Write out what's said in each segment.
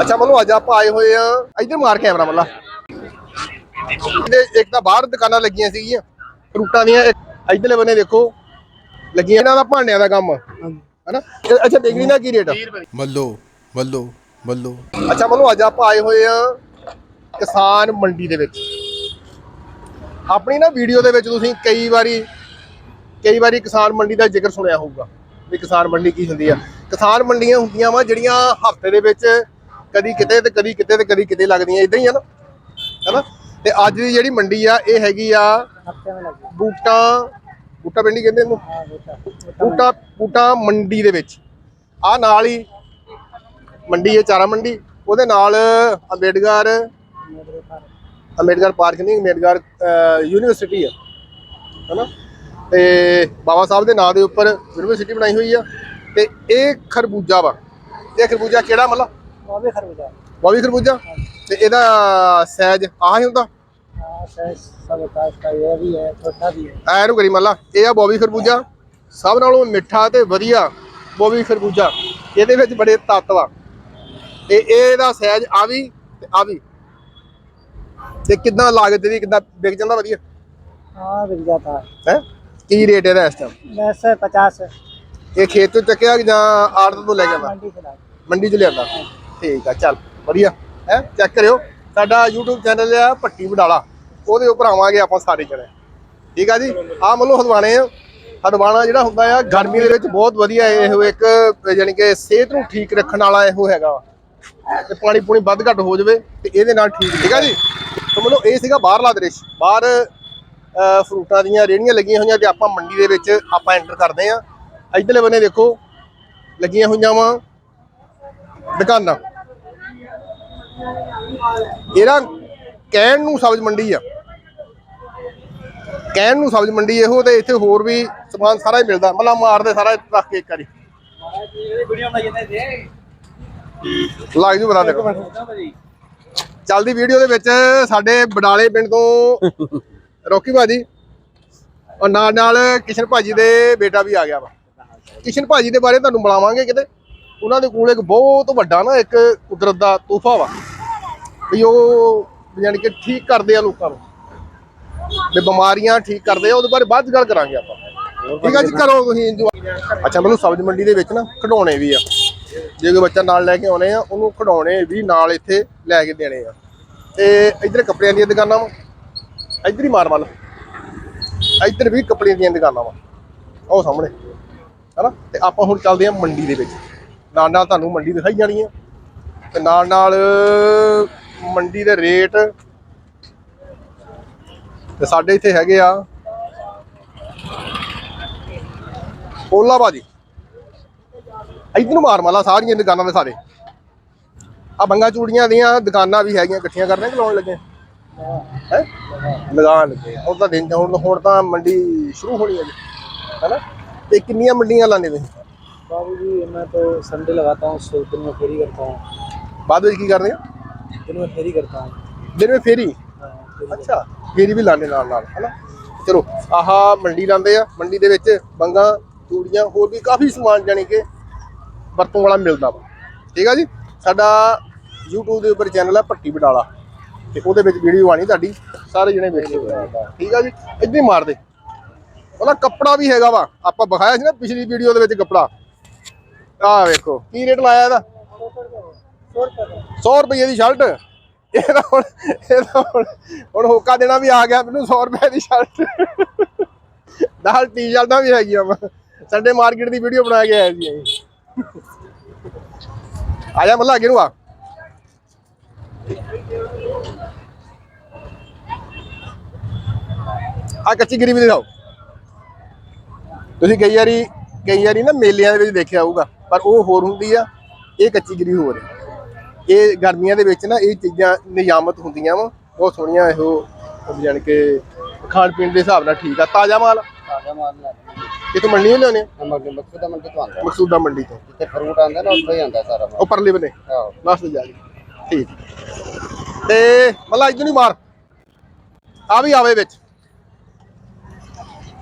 ਅੱਛਾ ਮਨੂੰ ਅੱਜ ਆਪਾਂ ਆਏ ਹੋਏ ਆ ਇੱਧਰ ਮਾਰ ਕੈਮਰਾ ਮੱਲਾ ਇੱਕ ਤਾਂ ਬਾਹਰ ਦੁਕਾਨਾਂ ਲੱਗੀਆਂ ਸੀਗੀਆਂ ਫਰੂਟਾਂ ਦੀਆਂ ਇੱਧਰਲੇ ਬੰਨੇ ਦੇਖੋ ਲੱਗੀਆਂ ਇਹਨਾਂ ਦਾ ਭਾਂਡਿਆਂ ਦਾ ਕੰਮ ਹਨਾ? ਅੱਛਾ ਡਿਗਰੀ ਦਾ ਕੀ ਰੇਟ ਆ? ਮੱਲੋ ਮੱਲੋ ਮੱਲੋ। ਅੱਛਾ ਮਨੂੰ ਅੱਜ ਆਪਾਂ ਆਏ ਹੋਏ ਆ ਕਿਸਾਨ ਮੰਡੀ ਦੇ ਵਿੱਚ। ਆਪਣੀ ਨਾ ਵੀਡੀਓ ਦੇ ਵਿੱਚ ਤੁਸੀਂ ਕਈ ਵਾਰੀ ਕਈ ਵਾਰੀ ਕਿਸਾਨ ਮੰਡੀ ਦਾ ਜ਼ਿਕਰ ਸੁਣਿਆ ਹੋਊਗਾ ਵੀ ਕਿਸਾਨ ਮੰਡੀ ਕੀ ਹੁੰਦੀ ਆ। ਕਿਸਾਨ ਮੰਡੀਆਂ ਹੁੰਦੀਆਂ ਵਾ ਜਿਹੜੀਆਂ ਹਫ਼ਤੇ ਦੇ ਵਿੱਚ ਕਦੀ ਕਿਤੇ ਤੇ ਕਦੀ ਕਿਤੇ ਤੇ ਕਦੀ ਕਿਤੇ ਲੱਗਦੀਆਂ ਇਦਾਂ ਹੀ ਆ ਨਾ ਹੈਨਾ? ਤੇ ਅੱਜ ਦੀ ਜਿਹੜੀ ਮੰਡੀ ਆ ਇਹ ਹੈਗੀ ਆ ਬੂਟਾ ਬੂਟਾ ਪਿੰਡੀ ਕਹਿੰਦੇ ਇਹਨੂੰ? ਬੂਟਾ ਬੂਟਾ ਮੰਡੀ। ਦੇ ਵਿੱਚ। ਆ ਨਾਲ ਹੀ ਮੰਡੀ ਹੈ ਚਾਰਾ ਮੰਡੀ। ਉਹਦੇ ਨਾਲ ਅੰਬੇਡਕਰ ਅੰਬੇਡਕਰ ਪਾਰਕ ਨਹੀਂ ਅੰਬੇਡਕਰ ਯੂਨੀਵਰਸਿਟੀ ਆ ਹੈਨਾ? ਤੇ ਬਾਬਾ ਸਾਹਿਬ ਦੇ ਨਾਂ ਦੇ ਉੱਪਰ ਯੂਨੀਵਰਸਿਟੀ ਬਣਾਈ ਹੋਈ ਆ। ਤੇ ਇਹ ਖਰਬੂਜਾ ਵਾ। ਇਹ ਖਰਬੂਜਾ ਕਿਹੜਾ ਮਤਲਬ? ਬਾਵੇ ਖਰਬੂਜਾ। ਤੇ ਇਹਦਾ ਸਾਈਜ਼ ਆਹ ਹੀ ਹੁੰਦਾ? ਐ ਨੂੰ ਕਰੀ ਮੱਲਾ। ਇਹ ਆ ਬੋਬੀ ਖਰਬੂਜਾ। ਸਭ ਨਾਲੋਂ ਮਿੱਠਾ ਤੇ ਵਧੀਆ ਬੋਬੀ ਖਰਬੂਜਾ। ਇਹਦੇ ਵਿੱਚ ਬੜੇ ਤੱਤ ਵਾ। ਤੇ ਇਹਦਾ ਸਾਈਜ਼ ਆ ਵੀ ਤੇ ਆ ਵੀ। ਤੇ ਕਿੰਨਾ ਲਾਗਤ ਇਹਦੀ ਕਿੰਨਾ ਵਿਕ ਜਾਂਦਾ ਵਧੀਆ? ਹਾਂ ਵਿਕ ਜਾਂਦਾ। ਹੈ? ਕੀ ਰੇਟ ਇਹਦਾ ਇਸ ਟਾਈਮ ਵੈਸੇ 50 ਇਹ ਖੇਤ ਤੋਂ ਚੱਕਿਆ ਜਾਂ ਆੜਤ ਤੋਂ ਲੈ ਜਾਂਦਾ ਮੰਡੀ ਚ ਲਿਆਂਦਾ? ਠੀਕ ਆ, ਚੱਲ, ਵਧੀਆ। ਹੈ ਚੈੱਕ ਕਰਿਓ। ਸਾਡਾ YouTube ਚੈਨਲ ਆ ਭੱਟੀ ਵਡਾਲਾ। ਉਹਦੇ ਉੱਪਰ ਆਵਾਂਗੇ ਆਪਾਂ ਸਾਰੇ ਜਣੇ। ਠੀਕ ਆ ਜੀ? ਆ ਮੱਲੋ ਹਦਵਾਣੇ ਆ। ਹਦਵਾਣਾ ਜਿਹੜਾ ਹੁੰਦਾ ਆ, ਗਰਮੀ ਦੇ ਵਿੱਚ ਬਹੁਤ ਵਧੀਆ ਇਹੋ ਇੱਕ ਯਾਨੀ ਕਿ ਸਿਹਤ ਨੂੰ ਠੀਕ ਰੱਖਣ ਵਾਲਾ ਇਹੋ ਹੈਗਾ ਵਾ। ਤੇ ਪਾਣੀ ਪੂਣੀ ਵੱਧ ਘੱਟ ਹੋ ਜਾਵੇ ਤੇ ਇਹਦੇ ਨਾਲ ਠੀਕ ਠੀਕ ਆ ਜੀ? ਤਾਂ ਮਤਲਬ ਇਹ ਸੀਗਾ ਬਾਹਰਲਾ ਦ੍ਰਿਸ਼। ਬਾਹਰ ਫਰੂਟਾਂ ਦੀਆਂ ਰੇਹੜੀਆਂ ਲੱਗੀਆਂ ਹੋਈਆਂ ਤੇ ਆਪਾਂ ਮੰਡੀ ਦੇ ਵਿੱਚ ਆਪਾਂ ਐਂਟਰ ਕਰਦੇ ਆ। ਇੱਧਰਲੇ ਬੰਨੇ ਦੇਖੋ, ਲੱਗੀਆਂ ਹੋਈਆਂ ਵਾ। ਦੁਕਾਨਾਂ। ਇਹਦਾ ਕਹਿਣ ਨੂੰ ਸਬਜ਼ ਮੰਡੀ ਆ। ਕਹਿਣ ਨੂੰ ਸਬਜ਼ ਮੰਡੀ ਇਹੋ ਤੇ ਇੱਥੇ ਹੋਰ ਵੀ ਸਮਾਨ ਸਾਰਾ ਹੀ ਮਿਲਦਾ। ਮਤਲਬ ਮਾਰਦੇ ਸਾਰਾ ਰੱਖ ਕੇ ਇੱਕ ਵਾਰੀ। ਲੱਗ ਜੂ ਬਤਾ ਦੇਖੋ ਚੱਲਦੀ ਵੀਡੀਓ ਦੇ ਵਿੱਚ ਸਾਡੇ ਬਡਾਲੇ ਪਿੰਡ ਤੋਂ ਰੋਕੀ ਭਾਜੀ। ਔਰ ਨਾਲ ਨਾਲ ਕਿਸ਼ਨ ਭਾਜੀ ਦੇ ਬੇਟਾ ਵੀ ਆ ਗਿਆ ਵਾ। ਕਿਸ਼ਨ ਭਾਜੀ ਦੇ ਬਾਰੇ ਤੁਹਾਨੂੰ ਮਿਲਾਵਾਂਗੇ ਕਿਤੇ। ਉਹਨਾਂ ਦੇ ਕੋਲ ਇੱਕ ਬਹੁਤ ਵੱਡਾ ਨਾ ਇੱਕ ਕੁਦਰਤ ਦਾ ਤੋਹਫਾ ਵਾ ਵੀ ਉਹ ਯਾਨੀ ਕਿ ਠੀਕ ਕਰਦੇ ਆ ਲੋਕਾਂ ਨੂੰ। ਵੀ ਬਿਮਾਰੀਆਂ ਠੀਕ ਕਰਦੇ ਆ ਉਹਦੇ ਬਾਰੇ ਬਾਅਦ 'ਚ ਗੱਲ ਕਰਾਂਗੇ ਆਪਾਂ। ਠੀਕ ਆ ਜੀ ਕਰੋ ਤੁਸੀਂ enjoy। ਅੱਛਾ ਮੈਨੂੰ ਸਬਜ਼ ਮੰਡੀ ਦੇ ਵਿੱਚ ਨਾ ਖਿਡੌਣੇ ਵੀ ਆ। ਜੇ ਕੋਈ ਬੱਚਾ ਨਾਲ ਲੈ ਕੇ ਆਉਣੇ ਆ ਉਹਨੂੰ ਖਿਡੌਣੇ ਵੀ ਨਾਲ ਇੱਥੇ ਲੈ ਕੇ ਦੇਣੇ ਆ। ਤੇ ਇੱਧਰ ਕੱਪੜਿਆਂ ਦੀਆਂ ਦੁਕਾਨਾਂ ਵਾ। ਇੱਧਰ ਹੀ ਮਾਰ ਵੱਲ ਇੱਧਰ ਵੀ ਕੱਪੜਿਆਂ ਦੀਆਂ ਦੁਕਾਨਾਂ ਵਾ। ਉਹ ਸਾਹਮਣੇ। ਹਨਾ? ਤੇ ਆਪਾਂ ਹੁਣ ਚੱਲਦੇ ਆ ਮੰਡੀ ਦੇ ਵਿੱਚ। ਨਾਲ ਨਾਲ ਤੁਹਾਨੂੰ ਮੰਡੀ ਦਿਖਾਈ ਜਾਣੀ ਆ। ਤੇ ਨਾਲ ਨਾਲ ਮੰਡੀ ਦੇ ਰੇਟ ਤੇ ਸਾਡੇ ਇੱਥੇ ਹੈਗੇ ਆ ਓਲਾ ਬਾਜੀ ਇੱਧਰ ਨੂੰ ਮਾਰ ਮਾਲਾ ਸਾਰੀਆਂ ਦੁਕਾਨਾਂ ਦੇ ਸਾਰੇ। ਆ ਬੰਗਾ ਚੂੜੀਆਂ ਦੀਆਂ ਦੁਕਾਨਾਂ ਵੀ ਹੈਗੀਆਂ, ਇਕੱਠੀਆਂ ਕਰਨੇ ਕਿ ਲਾਉਣ ਲੱਗੇ? ਹੈ? ਲਗਾਉਣ ਲੱਗੇ ਹੁਣ ਤਾਂ ਦਿਨ ਹੁਣ ਹੁਣ ਤਾਂ ਮੰਡੀ ਸ਼ੁਰੂ ਹੋਣੀ ਹੈ ਜੀ। ਹੈਨਾ? ਤੇ ਕਿੰਨੀਆਂ ਮੰਡੀਆਂ ਲਾਣੇ ਤੁਸੀਂ? बाबू जी मैं तो संडे लगाता हूँ सो दिन में फेरी करता हूँ ਬਾਅਦ ਵਿੱਚ ਕੀ ਕਰਦੇ ਆ दिन में फेरी करता हूँ ਦਿਨ ਵਿੱਚ ਫੇਰੀ हाँ, फेरी ਅੱਛਾ ਫੇਰੀ ਵੀ ਲਾਣੇ ਨਾਲ ਨਾਲ ਹਨਾ ਚਲੋ ਆਹ ਮੰਡੀ ਲਾਉਂਦੇ ਆ ਮੰਡੀ ਦੇ ਵਿੱਚ ਬੰਗਾ ਚੂੜੀਆਂ ਹੋਰ ਵੀ ਕਾਫੀ ਸਮਾਨ ਜਾਣੀ ਕਿ ਵਰਤੋਂ ਵਾਲਾ ਮਿਲਦਾ ਵਾ ਠੀਕ ਆ ਜੀ ਸਾਡਾ YouTube ਦੇ ਉੱਪਰ ਚੈਨਲ ਆ ਭੱਟੀ ਬਡਾਲਾ ਤੇ ਉਹਦੇ ਵਿੱਚ ਵੀਡੀਓ ਆਣੀ ਤੁਹਾਡੀ ਸਾਰੇ ਜਣੇ ਵੇਖਿਓ ਠੀਕ ਆ ਜੀ ਇੱਦਾਂ ਹੀ ਮਾਰਦੇ ਉਹਦਾ ਕੱਪੜਾ ਵੀ ਹੈਗਾ ਵਾ ਆਪਾਂ ਵਿਖਾਇਆ ਸੀ ਨਾ ਪਿਛਲੀ ਵੀਡੀਓ ਦੇ ਵਿੱਚ ਕੱਪੜਾ ਆਹ ਵੇਖੋ, ਕੀ ਰੇਟ ਲਾਇਆ ਇਹਦਾ? 100 ਰੁਪਏ ਦੀ ਸ਼ਰਟ। ਇਹਦਾ ਹੁਣ ਇਹਦਾ ਹੁਣ ਹੁਣ ਹੋਕਾ ਦੇਣਾ ਵੀ ਆ ਗਿਆ, ਮੈਨੂੰ 100 ਰੁਪਏ ਦੀ ਸ਼ਰਟ। ਨਾਲ ਟੀ-ਸ਼ਰਟਾਂ ਵੀ ਹੈਗੀਆਂ ਵਾ। ਸੰਡੇ ਮਾਰਕੀਟ ਦੀ ਵੀਡੀਓ ਬਣਾ ਕੇ ਆਇਆ ਸੀ ਅਸੀਂ ਆ ਜਾ ਮੱਲਾ, ਅੱਗੇ ਨੂੰ ਆ। ਆ ਕੱਚੀ ਗਰੀਬੀ ਦਿਖਾਓ। ਤੁਸੀਂ ਕਈ ਵਾਰੀ ਕਈ ਵਾਰੀ ਨਾ ਮੇਲਿਆਂ ਦੇ ਵਿੱਚ ਦੇਖਿਆ ਹੋਊਗਾ ਪਰ ਉਹ ਹੋਰ ਹੁੰਦੀ ਆ ਇਹ ਕੱਚੀ ਗਰੀ ਹੋਰ ਇਹ ਗਰਮੀਆਂ ਦੇ ਵਿੱਚ ਨਾ ਇਹ ਚੀਜ਼ਾਂ ਨਿਯਾਮਤ ਹੁੰਦੀਆਂ ਵਾ ਬਹੁਤ ਸੋਹਣੀਆਂ ਇਹੋ ਜਾਨ ਕਿ ਖਾਣ ਪੀਣ ਦੇ ਹਿਸਾਬ ਨਾਲ ਠੀਕ ਆ। ਤਾਜ਼ਾ ਮਾਲ ਤਾਜ਼ਾ ਮਾਲ ਲੈ ਕਿਤੋਂ ਮੰਡੀ ਤੋਂ ਲਿਆਉਣੇ ਮਕਸੂਦਾ ਮੰਡੀ ਤੋਂ ਆਉਂਦਾ। ਮਕਸੂਦਾ ਮੰਡੀ ਠੀਕ। ਤੇ ਮੱਲਾ ਇਦੋਂ ਨਹੀਂ ਮਾਰ। ਆ ਵੀ ਆਵੇ ਵਿੱਚ।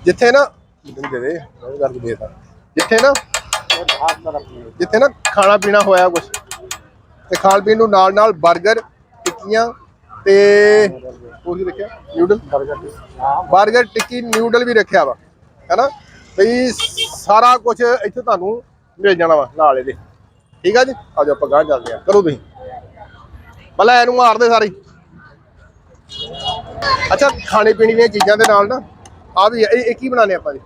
ਜਿੱਥੇ ਨਾ ਦੇ ਦੇ ਗੱਲ ਦੇ ਦੇ ਜਿੱਥੇ ਨਾ ਜਿੱਥੇ ਨਾ ਖਾਣਾ ਪੀਣਾ ਹੋਇਆ ਕੁਝ ਤੇ ਖਾਣ ਪੀਣ ਨੂੰ ਨਾਲ ਨਾਲ 버ਗਰ ਟਿੱਕੀਆਂ ਤੇ ਉਹ ਵੀ ਰੱਖਿਆ? ਨਿਊਡਲ 버ਗਰ ਟਿੱਕੀ ਨਿਊਡਲ ਵੀ ਰੱਖਿਆ ਵਾ, ਹੈਨਾ? ਬਈ ਸਾਰਾ ਕੁਝ ਇੱਥੇ ਤੁਹਾਨੂੰ ਮਿਲ ਜਾਣਾ ਵਾ ਨਾਲ ਇਹਦੇ। ਠੀਕ ਆ ਜੀ? ਆਜੋ ਆਪਾਂ ਗਾਂ ਚੱਲਦੇ ਆ। ਕਰੋ ਤੁਸੀਂ। ਪਹਿਲਾਂ ਇਹਨੂੰ ਮਾਰਦੇ ਸਾਰੇ। ਅੱਛਾ, ਖਾਣੇ ਪੀਣੇ ਦੀਆਂ ਚੀਜ਼ਾਂ ਦੇ ਨਾਲ ਨਾ ਆ ਵੀ ਇਹ ਕੀ ਬਣਾਣੇ ਆਪਾਂ ਜੀ?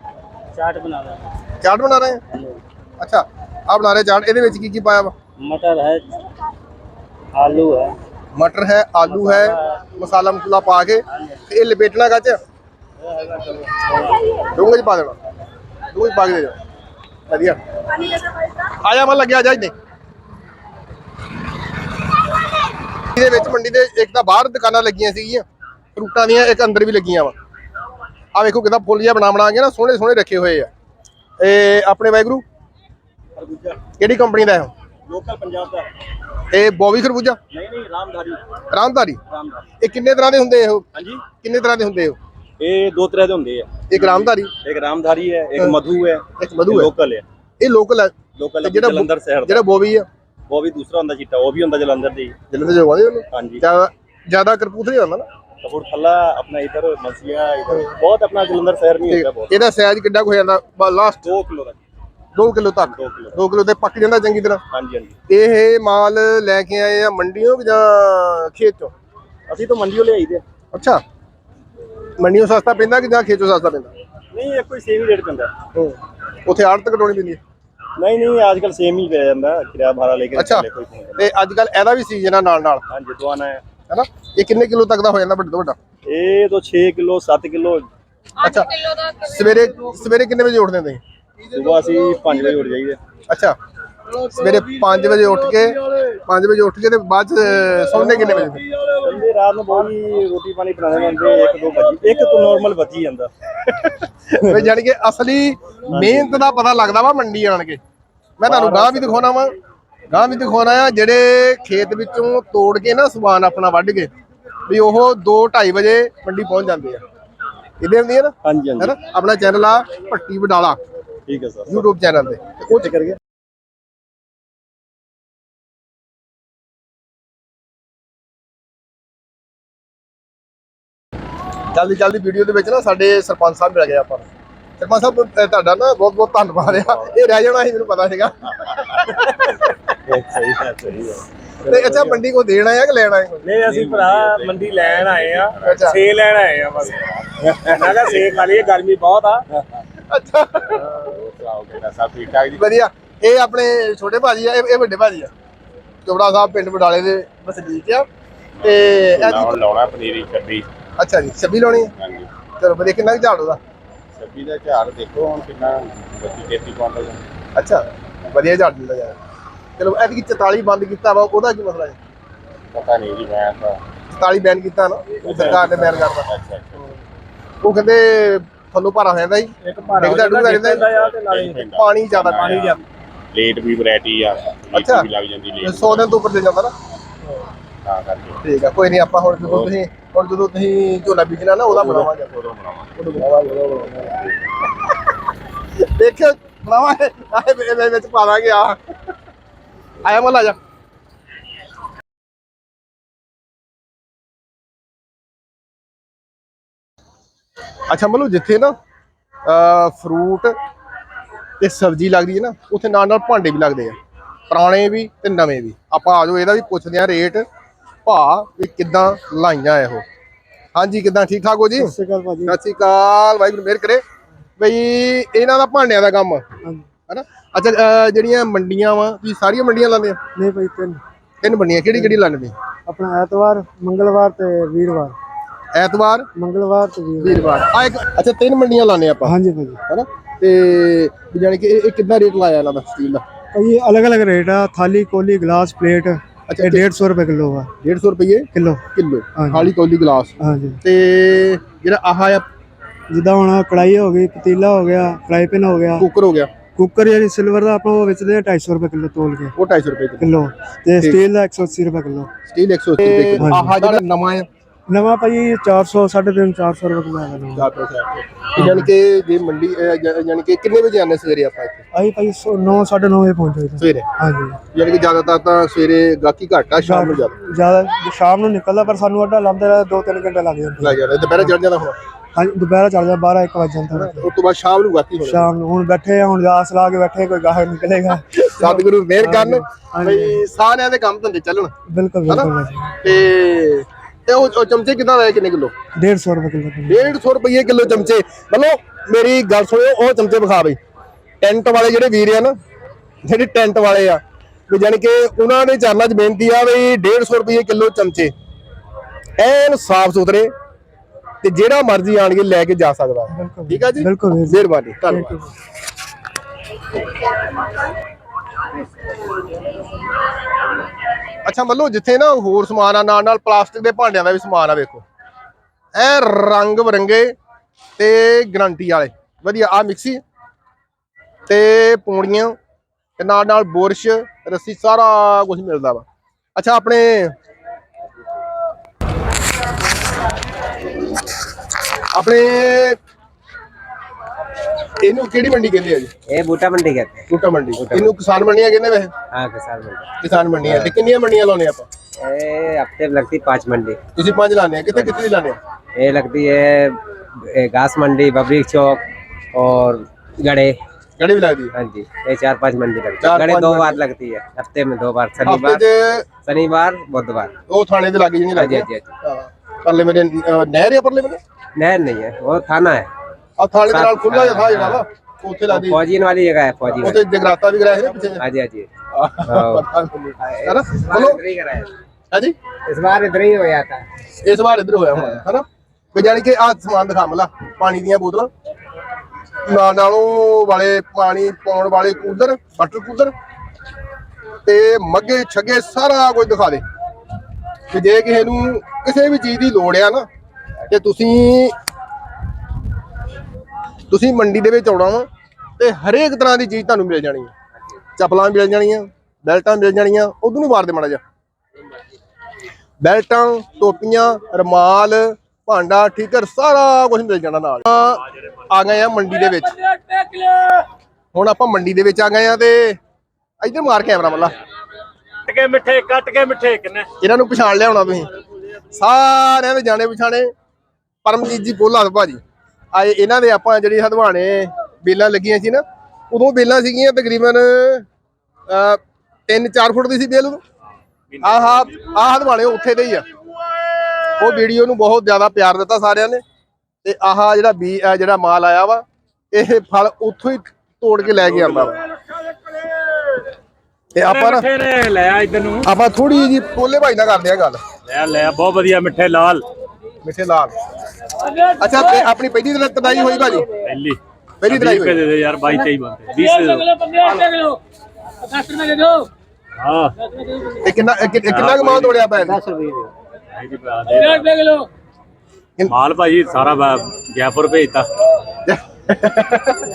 ਚਾਟ ਬਣਾ ਲਾਂਗੇ चाट बना रहे हैं ਚਾਟ ਬਣਾ ਰਹੇ ਆ ਅੱਛਾ ਆ ਬਣਾ ਰਹੇ ਚਾਟ ਇਹਦੇ ਵਿੱਚ ਕੀ ਕੀ ਪਾਇਆ ਵਾ मटर है आलू है ਮਟਰ ਹੈ ਆਲੂ ਹੈ ਮਸਾਲਾ ਮਸੂਲਾ ਪਾ ਕੇ ਤੇ ਇਹ ਲਪੇਟਣਾ ਗੱਚ ਡੂੰਘੇ ਚ ਪਾ ਦੇਣਾ ਡੂੰਘੇ ਚ ਪਾ ਕੇ ਦੇ ਦਿਓ ਵਧੀਆ ਆ ਜਾ ਮੈਂ ਲੱਗਿਆ ਜਾ ਇੱਥੇ ਇਹਦੇ ਵਿੱਚ ਮੰਡੀ ਦੇ ਇੱਕ ਤਾਂ ਬਾਹਰ ਦੁਕਾਨਾਂ ਲੱਗੀਆਂ ਸੀਗੀਆਂ ਫਰੂਟਾਂ ਦੀਆਂ ਇੱਕ ਅੰਦਰ ਵੀ ਲੱਗੀਆਂ ਵਾ ਆ ਵੇਖੋ ਕਿਦਾਂ ਫੁੱਲ ਜਿਹਾ ਬਣਾ ਬਣਾ ਕੇ ਨਾ ਸੋਹਣੇ ਸੋਹਣੇ ਰੱਖੇ ਹੋਏ ਆ ਇਹ ਆਪਣੇ ਵਾਹਿਗੁਰੂ? ਕਿਹੜੀ ਕੰਪਨੀ ਦਾ ਹੈ ਲੋਕਲ ਪੰਜਾਬ ਦਾ। ਇਹ ਬੋਵੀ ਖਰਬੂਜਾ? ਨਹੀਂ ਨਹੀਂ ਰਾਮਧਾਰੀ। ਰਾਮਧਾਰੀ? ਇਹ ਕਿੰਨੇ ਤਰ੍ਹਾਂ ਦੇ ਹੁੰਦੇ ਇਹੋ ਹਾਂਜੀ। ਕਿੰਨੇ ਤਰ੍ਹਾਂ ਦੇ ਹੁੰਦੇ ਇਹੋ ਇਹ ਦੋ ਤਰ੍ਹਾਂ ਦੇ ਹੁੰਦੇ ਆ। ਇੱਕ ਰਾਮਧਾਰੀ? ਇੱਕ ਰਾਮਧਾਰੀ ਹੈ ਇੱਕ ਮਧੂ ਹੈ ਇੱਕ ਮਧੂ ਹੈ। ਲੋਕਲ ਹੈ। ਇਹ ਲੋਕਲ ਹੈ। ਲੋਕਲ ਜਿਹੜਾ ਜਲੰਧਰ ਸ਼ਹਿਰ ਦਾ। ਜਿਹੜਾ ਬੋਵੀ ਆ ਬੋਵੀ ਦੂਸਰਾ ਹੁੰਦਾ ਚਿੱਟਾ ਉਹ ਵੀ ਹੁੰਦਾ ਜਲੰਧਰ ਦੇ। ਜਲੰਧਰ ਦੇ ਵਾਦੇ ਹਾਂਜੀ। ਜ਼ਿਆਦਾ ਕਰਪੂਥ ਹੁੰਦਾ ਨਾ? ਕਪੂਰਥਲਾ ਆਪਣਾ ਇਧਰ ਮਸੀਆ ਇਧਰ ਬਹੁਤ ਆਪਣਾ ਜਲੰਧਰ ਸ਼ਹਿਰ ਨਹੀਂ ਹੈਗਾ ਬਹੁਤ। ਇਹਦਾ ਸਾਈਜ਼ ਕਿੱਡਾ ਹੋ ਜਾਂਦਾ? ਲਾਸਟ 2 ਕਿਲੋ ਤੱਕ। 2 ਕਿਲੋ ਤੱਕ? 2 ਕਿਲੋ। ਤੇ ਪੱਕ ਜਾਂਦਾ ਚੰਗੀ ਤਰ੍ਹਾਂ? ਹਾਂਜੀ ਹਾਂਜੀ। ਇਹ ਮਾਲ ਲੈ ਕੇ ਆਏ ਆ ਮੰਡੀੋਂ ਜਾਂ ਖੇਤ ਤੋਂ ਅਸੀਂ ਤਾਂ ਮੰਡੀੋਂ ਲਿਆਈ ਦੇ ਅੱਛਾ। ਮੰਡੀੋਂ ਸਸਤਾ ਪੈਂਦਾ ਕਿ ਜਾਂ ਖੇਤੋਂ ਸਸਤਾ ਪੈਂਦਾ? ਨਹੀਂ ਇਹ ਕੋਈ ਸੇਮ ਰੇਟ ਪੈਂਦਾ। ਹੂੰ। ਉੱਥੇ ਆੜਤ ਕਟਾਉਣੀ ਪੈਂਦੀ ਹੈ? ਨਹੀਂ ਨਹੀਂ ਅੱਜ ਕੱਲ ਸੇਮ ਹੀ ਪੈ ਜਾਂਦਾ ਕਿਰਾਇਆ ਭਾੜਾ ਲੈ ਕੇ ਅੱਛਾ। ਤੇ ਅੱਜ ਕੱਲ ਇਹਦਾ ਵੀ ਸੀਜ਼ਨ ਆ ਨਾਲ ਨਾਲ ਹਾਂਜੀ ਦੁਆਨਾ ਹੈ। ਹੈਨਾ? ਇਹ ਕਿੰਨੇ ਕਿਲੋ ਤੱਕ ਦਾ ਹੋ ਜਾਂਦਾ ਵੱਡਾ ਤੋਂ ਵੱਡਾ? ਇਹ ਤਾਂ 6 ਕਿਲੋ 7 ਕਿਲੋ। ਅੱਛਾ। ਸਵੇਰੇ ਸਵੇਰੇ ਕਿੰਨੇ ਵਜੇ ਉੱਠਦੇ ਤੁਸੀਂ? ਸਵੇਰ ਅਸੀਂ 5 ਵਜੇ ਉੱਠ ਜਾਈਦੇ ਅੱਛਾ। ਸਵੇਰੇ 5 ਵਜੇ ਉੱਠ ਕੇ 5 ਵਜੇ ਉੱਠ ਕੇ ਤੇ ਬਾਅਦ ਚ ਸੌਂਦੇ ਕਿੰਨੇ ਵਜੇ? ਸੰਦੇ ਰਾਤ ਨੂੰ ਬਹੁਤ ਹੀ ਰੋਟੀ ਪਾਣੀ ਬਣਾਉਂਦੇ ਹੁੰਦੇ ਇੱਕ ਦੋ ਵਜੇ ਇੱਕ ਤੋਂ ਨਾਰਮਲ ਵੱਜੀ ਜਾਂਦਾ। ਵੀ ਜਾਣੀ ਕਿ ਅਸਲੀ ਮਿਹਨਤ ਦਾ ਪਤਾ ਲੱਗਦਾ ਵਾ ਮੰਡੀ ਆਣ ਕੇ। ਮੈਂ ਤੁਹਾਨੂੰ ਗਾਂ ਵੀ ਦਿਖਾਉਣਾ ਵਾ। ਗਾਂ ਵੀ ਦਿਖਾਉਣਾ ਆ ਜਿਹੜੇ ਖੇਤ ਵਿੱਚੋਂ ਤੋੜ ਕੇ ਨਾ ਸਮਾਨ ਆਪਣਾ ਵੱਢ ਕੇ ਵੀ ਉਹ 2:30 ਵਜੇ ਮੰਡੀ ਪਹੁੰਚ ਜਾਂਦੇ ਆ। ਇਹਦੇ ਹੁੰਦੀ ਹੈ ਨਾ? ਹਾਂਜੀ ਹਾਂਜੀ। ਹੈਨਾ ਆਪਣਾ ਚੈਨਲ ਆ ਭੱਟੀ ਵਡਾਲਾ। ਠੀਕ ਹੈ ਸਰ। YouTube ਚੈਨਲ ਤੇ। ਉਹ ਚ ਕਰੀਏ ਜਲਦੀ ਜਲਦੀ ਵੀਡੀਓ ਦੇ ਵਿੱਚ ਨਾ ਸਾਡੇ ਸਰਪੰਚ ਸਾਹਿਬ ਮਿਲ ਗਏ ਆਪਾਂ ਸਰਪੰਚ ਸਾਹਿਬ ਤੁਹਾਡਾ ਨਾ ਬਹੁਤ ਬਹੁਤ ਧੰਨਵਾਦ ਆ। ਇਹ ਰਹਿ ਜਾਣਾ ਸੀ ਮੈਨੂੰ ਪਤਾ ਸੀਗਾ। ਸਹੀ ਹੈ ਸਹੀ ਹੈ। ਤੇ ਅੱਛਾ ਮੰਡੀ ਕੋ ਦੇਣ ਆਇਆ ਕਿ ਲੈਣ ਕੋਈ? ਨਹੀਂ ਅਸੀਂ ਭਰਾ ਮੰਡੀ ਲੈਣ ਆਏ ਆ। ਸੇ ਲੈਣ ਆਏ ਆ ਬਸ। ਮੈਂ ਕਿਹਾ ਸੇ ਖਾ ਲਈਏ ਗਰਮੀ ਬਹੁਤ ਆ। ਅੱਛਾ। ਸਭ ਠੀਕ ਠਾਕ ਜੀ? ਵਧੀਆ। ਇਹ ਆਪਣੇ ਛੋਟੇ ਭਾਜੀ ਆ ਇਹ ਵੱਡੇ ਭਾਜੀ ਆ। ਚੋਬੜਾ ਸਾਹਿਬ ਪਿੰਡ ਬਡਾਲੇ ਦੇ ਵਸਨੀਕ ਆ। ਤੇ ਇਹ ਜੀ- ਲਾਉਣਾ ਪਨੀਰੀ ਛੱਬੀ। ਅੱਛਾ ਜੀ ਛੱਬੀ ਲਾਉਣੀ ਆ? ਹਾਂਜੀ। ਚਲੋ ਵਧੀਆ ਕਿੰਨਾ ਕੁ ਝਾੜ ਉਹਦਾ? ਛੱਬੀ ਦਾ ਝਾੜ ਦੇਖੋ ਹੁਣ ਕਿੰਨਾ 32 33 ਕੁਆਂਟਲ। ਅੱਛਾ ਵਧੀਆ ਝਾੜ ਦਿੰਦਾ ਯਾਰ। ਚਲੋ ਐਤਕੀ 44 ਬੰਦ ਕੀਤਾ ਵਾ ਉਹਦਾ ਕੀ ਮਸਲਾ ਹੈ? ਪਤਾ ਨਹੀਂ ਜੀ ਮੈਂ ਤਾਂ 44 ਬੈਨ ਕੀਤਾ ਨਾ ਉਹ ਸਰਕਾਰ ਨੇ ਬੈਨ ਕਰਤਾ ਅੱਛਾ ਅੱਛਾ। ਉਹ ਕਹਿੰਦੇ ਥੱਲੋਂ ਭਾਰਾ ਹੋ ਜਾਂਦਾ ਜੀ। ਇੱਕ ਭਾਰਾ ਡਿੱਗਦਾ ਡੁੱਗਦਾ ਰਹਿੰਦਾ। ਪਾਣੀ ਜ਼ਿਆਦਾ ਪਾਣੀ ਜ਼ਿਆਦਾ। ਲੇਟ ਵੀ ਵੈਰਾਈਟੀ ਆ ਅੱਛਾ। ਵੀ ਲੱਗ ਜਾਂਦੀ ਲੇਟ 100 ਦਿਨ ਤੋਂ ਉੱਪਰ ਦੇ ਜਾਂਦਾ ਨਾ। ਤਾਂ ਕਰਕੇ। ਠੀਕ ਆ ਕੋਈ ਨਹੀਂ ਆਪਾਂ ਹੁਣ ਜਦੋਂ ਤੁਸੀਂ ਹੁਣ ਜਦੋਂ ਤੁਸੀਂ ਝੋਨਾ ਬੀਜਣਾ ਨਾ ਉਹਦਾ ਬਣਾਵਾਂਗੇ। ਉਦੋਂ ਬਣਾਵਾਂਗੇ। ਉਹਦਾ ਬਣਾਵਾਂਗੇ। ਦੇਖਿਓ ਬਣਾਵਾਂਗੇ ਆਏ ਵਿੱਚ ਪਾ ਦਾਂਗੇ ਆ। ਆਇਆ ਮੱਲਾ ਜਾ। ਅੱਛਾ ਮਤਲਬ ਜਿੱਥੇ ਨਾ ਫਰੂਟ ਤੇ ਸਬਜ਼ੀ ਲੱਗਦੀ ਹੈ ਨਾ ਉੱਥੇ ਨਾਲ ਨਾਲ ਭਾਂਡੇ ਵੀ ਲੱਗਦੇ ਆ। ਪੁਰਾਣੇ ਵੀ ਤੇ ਨਵੇਂ ਵੀ। ਆਪਾਂ ਆ ਜਾਓ ਇਹਦਾ ਵੀ ਪੁੱਛਦੇ ਆ ਰੇਟ ਭਾ ਵੀ ਕਿੱਦਾਂ ਲਾਈਆਂ ਇਹੋ। ਹਾਂਜੀ ਕਿੱਦਾਂ ਠੀਕ ਠਾਕ ਹੋ ਜੀ? ਸਤਿ ਸ਼੍ਰੀ ਅਕਾਲ ਭਾਜੀ ਸਤਿ ਸ਼੍ਰੀ ਅਕਾਲ ਵਾਹਿਗੁਰੂ ਮਿਹਰ ਕਰੇ। ਬਈ ਇਹਨਾਂ ਦਾ ਭਾਂਡਿਆਂ ਦਾ ਕੰਮ। ਹੈਨਾ? ਅੱਛਾ ਅਹ ਜਿਹੜੀਆਂ ਮੰਡੀਆਂ ਵਾ ਤੁਸੀਂ ਸਾਰੀਆਂ ਮੰਡੀਆਂ ਲਾਉਂਦੇ ਆ ਨਹੀਂ ਭਾਈ ਤਿੰਨ। ਤਿੰਨ ਮੰਡੀਆਂ ਕਿਹੜੀ ਕਿਹੜੀ ਲਾਉਂਦੇ? ਆਪਣਾ ਐਤਵਾਰ ਮੰਗਲਵਾਰ ਤੇ ਵੀਰਵਾਰ। ਐਤਵਾਰ? ਮੰਗਲਵਾਰ ਤੇ ਵੀਰਵਾਰ। ਵੀਰਵਾਰ। ਆ ਇੱਕ ਅੱਛਾ ਤਿੰਨ ਮੰਡੀਆਂ ਲਾਉਂਦੇ ਆਪਾਂ। ਹਾਂਜੀ ਭਾਜੀ ਹੈਨਾ? ਤੇ ਜਾਣੀ ਕਿ ਇਹ ਇਹ ਕਿੰਨਾ ਰੇਟ ਲਾਇਆ ਇਹਨਾਂ ਦਾ ਸਟੀਲ ਦਾ? ਭਾਜੀ ਅਲੱਗ ਅਲੱਗ ਰੇਟ ਆ। ਥਾਲੀ ਕੋਲੀ ਗਲਾਸ ਪਲੇਟ ਅੱਛਾ ਇਹ 150 ਰੁਪਏ ਕਿਲੋ ਆ। 150 ਰੁਪਏ ਕਿਲੋ। ਕਿਲੋ। ਹਾਂਜੀ। ਖਾਲੀ ਕੌਲੀ ਗਲਾਸ। ਹਾਂਜੀ। ਤੇ ਜਿਹੜਾ ਆਹ ਆ ਜਿੱਦਾਂ ਹੁਣ ਕੜਾਈ ਹੋ ਗਈ ਪਤੀਲਾ ਹੋ ਗਿਆ ਫਰਾਈ ਪੈਨ ਹੋ ਗਿਆ। ਕੁੱਕਰ ਹੋ ਗਿਆ। ਕੁੱਕਰ ਜਿਹੜੀ ਸਿਲਵਰ ਦਾ ਆਪਾਂ ਉਹ ਵੇਚਦੇ ਆ 250 ਰੁਪਏ ਕਿਲੋ ਤੋਲ ਕੇ। ਉਹ 250 ਰੁਪਏ ਕਿਲੋ। ਕਿਲੋ। ਤੇ ਸਟੀਲ ਦਾ 180 ਰੁਪਏ ਕਿਲੋ। ਸਟੀਲ 180 ਰੁਪਏ ਕਿਲੋ। ਆਹ ਜਿਹੜਾ ਨਵਾਂ ਆ ਨਵਾਂ ਭਾਜੀ 400 350 400 ਰੁਪਏ ਕਿਲੋ ਹੈਗਾ ਨਵਾਂ। ਚਾਰ ਪੈਸੇ ਤੇ ਯਾਨੀ ਕਿ ਜੇ ਮੰਡੀ ਯਾਨੀ ਕਿ ਕਿੰਨੇ ਵਜੇ ਆਉਂਦੇ ਸਵੇਰੇ ਆਪਾਂ ਇੱਥੇ? ਅਸੀਂ ਭਾਈ 9 9:30 ਵਜੇ ਪਹੁੰਚ ਜਾਈਦਾ ਸਵੇਰੇ? ਹਾਂਜੀ। ਯਾਨੀ ਕਿ ਜ਼ਿਆਦਾਤਰ ਤਾਂ ਸਵੇਰੇ ਗਾਕੀ ਘੱਟ ਆ ਸ਼ਾਮ ਨੂੰ ਜ਼ਿਆਦਾ ਜ਼ਿਆਦਾ। ਸ਼ਾਮ ਨੂੰ ਨਿਕਲਦਾ ਪਰ ਸਾਨੂੰ ਅੱਡਾ ਲਾਉਂਦੇ 2-3 ਘੰਟੇ ਲੱਗ ਜਾਂਦੇ। ਲੱਗ ਜਾਂਦਾ ਦੁਪਹਿਰੇ ਚੜ ਜਾਂਦਾ ਹੁਣ ਹਾਂਜੀ ਦੁਪਹਿਰ ਚੱਲਦਾ 12 1 ਵਜੇ ਜਾਂਦਾ। ਉਸ ਤੋਂ ਬਾਅਦ ਸ਼ਾਮ ਨੂੰ ਗਾਕੀ ਹੋਣਾ ਸ਼ਾਮ ਨੂੰ ਹੁਣ ਬੈਠੇ ਆ ਹੁਣ ਆਸ ਲਾ ਕੇ ਬੈਠੇ ਕੋਈ ਗਾਹਕ ਨਿਕਲੇਗਾ। ਸਤਿਗੁਰੂ ਮਿਹਰ ਕਰਨ। ਬਈ ਸਾਰਿਆਂ ਦੇ ਕੰਮ ਧੰਦੇ ਚੱਲਣ। ਬਿਲਕੁਲ ਬਿਲਕੁਲ ਤੇ ਤੇ ਉਹ ਚਮਚੇ ਕਿੰਨਾ ਲਏ ਕਿੰਨੇ ਕਿਲੋ? 150 ਰੁਪਏ ਕਿਲੋ। 150 ਰੁਪਏ ਕਿਲੋ ਚਮਚੇ। ਮਤਲਬ ਮੇਰੀ ਗੱਲ ਸੁਣਿਓ ਉਹ ਚਮਚੇ ਵਿਖਾ ਬਈ। ਟੈਂਟ ਵਾਲੇ ਜਿਹੜੇ ਵੀਰ ਆ ਨਾ ਜਿਹੜੇ ਟੈਂਟ ਵਾਲੇ ਆ ਵੀ ਜਾਣੀ ਕਿ ਉਹਨਾਂ ਦੇ ਚਰਨਾਂ 'ਚ ਬੇਨਤੀ ਆ ਵੀ 150 ਰੁਪਏ ਕਿਲੋ ਚਮਚੇ। ਐਨ ਸਾਫ਼ ਸੁਥਰੇ ਤੇ ਜਿਹੜਾ ਮਰਜ਼ੀ ਆਣ ਕੇ ਲੈ ਕੇ ਜਾ ਸਕਦਾ। ਠੀਕ ਆ ਜੀ? ਬਿਲਕੁਲ ਵੀਰ ਜੀ। ਮਿਹਰਬਾਨੀ ਧੰਨਵਾਦ। ਅੱਛਾ ਮੱਲੋ ਜਿੱਥੇ ਨਾ ਹੋਰ ਸਮਾਨ ਆ ਨਾਲ ਨਾਲ ਪਲਾਸਟਿਕ ਦੇ ਭਾਂਡਿਆਂ ਦਾ ਵੀ ਸਮਾਨ ਆ ਵੇਖੋ। ਐ ਰੰਗ ਬਰੰਗੇ ਤੇ ਗਰੰਟੀ ਵਾਲੇ। ਵਧੀਆ ਆ ਮਿਕਸੀ ਤੇ ਪੂਣੀਆਂ ਤੇ ਨਾਲ ਨਾਲ ਬੁਰਸ਼ ਰੱਸੀ ਸਾਰਾ ਕੁਝ ਮਿਲਦਾ ਵਾ। ਅੱਛਾ ਆਪਣੇ ਆਪਣੇ ਇਹਨੂੰ ਕਿਹੜੀ ਮੰਡੀ ਕਹਿੰਦੇ ਆ ਜੀ ये बूटा मंडी कहते हैं ਟੂਟਾ ਮੰਡੀ ਇਹਨੂੰ ਕਿਸਾਨ ਮੰਡੀਆਂ ਕਹਿੰਦੇ ਵੈਸੇ हाँ किसान मंडी ਕਿਸਾਨ ਮੰਡੀਆਂ ਤੇ ਕਿੰਨੀਆਂ ਮੰਡੀਆਂ ਲਾਉਨੇ ਆਪਾਂ ये हफ्ते में लगती पांच मंडी ਤੁਸੀਂ ਪੰਜ ਲਾਣੇ ਆ ਕਿੱਥੇ ਕਿੱਥੇ ਦੀ ਲਾਣੇ ਆ ये लगती है ये घास मंडी बबरी चौक और गड़े ਕਿਹੜੀ ਵੀ ਲੱਗਦੀ हाँ जी ये चार पांच मंडी लगती चार है गड़े पांच दो मंडी। बार लगती है हफ्ते में दो बार ਹਫਤੇ शनिवार 'ਚ शनिवार बुधवार ਉਹ ਥਾਣੇ ਦੇ ਲਾਗੇ ਜਿਹੜੀ हाँ जी ਲੱਗਦੀ हाँ जी हाँ ਹਾਂ ਪਰਲੇ ਮੇਰੇ ਅਹ, ਨਹਿਰ ਆ ਪਰਲੇ ਮੇਰੇ जी नहर नहीं है वो थाना है ਆ ਥਾਣੇ ਦੇ ਨਾਲ ਖੁੱਲਾ ਜਿਹਾ ਥਾਂ ਜਿਹੜਾ ਵਾ ਉੱਥੇ ਲੱਗਦੀ फौजीन वाली जगह है फौजी ਉੱਥੇ ਜਗਰਾਤਾ ਵੀ ਕਰਾਇਆ ਸੀ ਨਾ ਪਿੱਛੇ हाँ जी हाँ जी ਹੈ ਨਾ ਬੋਲੋ इधर ही कराया ਹੈ ਜੀ इस बार इधर ही हो जाता है ਇਸ ਵਾਰ ਇੱਧਰ ਹੋਇਆ ਹੁਣ ਹੈ ਨਾ ਵੀ ਜਾਣੀ ਕਿ ਆ ਸਮਾਨ ਦਿਖਾ ਮਲਾ ਪਾਣੀ ਦੀਆਂ ਬੋਤਲਾਂ ਨਾਲ ਨਾਲੋਂ ਵਾਲੇ ਪਾਣੀ ਪਾਉਣ ਵਾਲੇ ਕੂਲਰ ਵਾਟਰ ਕੂਲਰ ਤੇ ਮੱਗੇ ਛੱਗੇ ਸਾਰਾ ਕੁਝ ਦਿਖਾ ਦੇ ਕਿ ਜੇ ਕਿਸੇ ਨੂੰ ਕਿਸੇ ਵੀ ਚੀਜ਼ ਦੀ ਲੋੜ ਆ ਨਾ ਤੇ ਤੁਸੀਂ ਤੁਸੀਂ ਮੰਡੀ ਦੇ ਵਿੱਚ ਆਉਣਾ ਵਾ ਤੇ ਹਰੇਕ ਤਰ੍ਹਾਂ ਦੀ ਚੀਜ਼ ਤੁਹਾਨੂੰ ਮਿਲ ਜਾਣੀ ਹੈ ਚੱਪਲਾਂ ਮਿਲ ਜਾਣੀਆਂ ਬੈਲਟਾਂ ਮਿਲ ਜਾਣੀਆਂ ਉਦੋਂ ਨੂੰ ਮਾਰ ਦੇ ਮਾੜਾ ਜਿਹਾ। ਬੈਲਟਾਂ ਟੋਪੀਆਂ ਰਮਾਲ ਭਾਂਡਾ ਠੀਕਰ ਸਾਰਾ ਕੁਝ ਮਿਲ ਜਾਣਾ ਨਾਲ। ਆ ਗਏ ਆ ਮੰਡੀ ਦੇ ਵਿੱਚ। ਹੁਣ ਆਪਾਂ ਮੰਡੀ ਦੇ ਵਿੱਚ ਆ ਗਏ ਆ ਤੇ ਇੱਧਰ ਮਾਰ ਕੈਮਰਾ ਮੱਲਾ ਕੱਟ ਕੇ ਮਿੱਠੇ ਕੱਟ ਕੇ ਮਿੱਠੇ ਕਿੰਨੇ? ਇਹਨਾਂ ਨੂੰ ਪਛਾਣ ਲਿਆਉਣਾ ਤੁਸੀਂ। ਸਾਰਿਆਂ ਦੇ ਜਾਣੇ ਪਛਾਣੇ। ਪਰਮਜੀਤ ਜੀ ਬੋਲਾ ਭਾਜੀ ਆਏ ਇਹਨਾਂ ਦੇ ਆਪਾਂ ਜਿਹੜੀ ਹਦਵਾਣੇ ਬੇਲਾਂ ਲੱਗੀਆਂ ਸੀ ਨਾ ਉਦੋਂ ਬੇਲਾਂ ਸੀਗੀਆਂ ਤਕਰੀਬਨ 3-4 ਫੁੱਟ ਦੀ ਸੀ ਬੇਲ ਉਦੋਂ। ਆਹ ਆਹ ਹਦਵਾਣੇ ਉੱਥੇ ਦੇ ਹੀ ਆ। ਉਹ ਵੀਡੀਓ ਨੂੰ ਬਹੁਤ ਜ਼ਿਆਦਾ ਪਿਆਰ ਦਿੱਤਾ ਸਾਰਿਆਂ ਨੇ। ਤੇ ਆਹ ਜਿਹੜਾ ਬੀ ਜਿਹੜਾ ਮਾਲ ਆਇਆ ਵਾ ਇਹ ਫਲ ਉੱਥੋਂ ਹੀ ਤੋੜ ਕੇ ਲੈ ਕੇ ਆਂਦਾ ਵਾ ਤੇ ਆਪਾਂ ਨੇ ਲੈ ਆ ਇਧਰ ਨੂੰ। ਆਪਾਂ ਥੋੜੀ ਜੀ ਪੋਲੇ ਭਾਈ ਨਾਲ ਕਰਦੇ ਆ ਗੱਲ। ਲੈ ਲੈ ਬਹੁਤ ਵਧੀਆ ਮਿੱਠੇ ਲਾਲ। ਮਿੱਠੇ ਲਾਲ। ਅੱਛਾ ਤੇ ਆਪਣੀ ਪਹਿਲੀ ਦਿਨ ਤਦਾਈ ਹੋਈ ਭਾਜੀ? ਪਹਿਲੀ। ਪਹਿਲੀ ਰੁਪਏ ਹੋਈ? ਦੇ ਦੇ ਯਾਰ 22 23 ਬੰਦੇ। 20 ਦੇ ਦਿਓ ਹਾਂ। ਇਹ ਕਿੰਨਾ ਇਹ ਕਿ- ਇਹ ਕਿੰਨਾ ਕੁ ਮਾਲ ਤੋੜਿਆ ਪੈ ਇਹਦੀ ਬਣਾ ਦੇ। ਮਾਲ ਭਾਜੀ ਸਾਰਾ ਜੈਪੁਰ ਭੇਜਤਾ।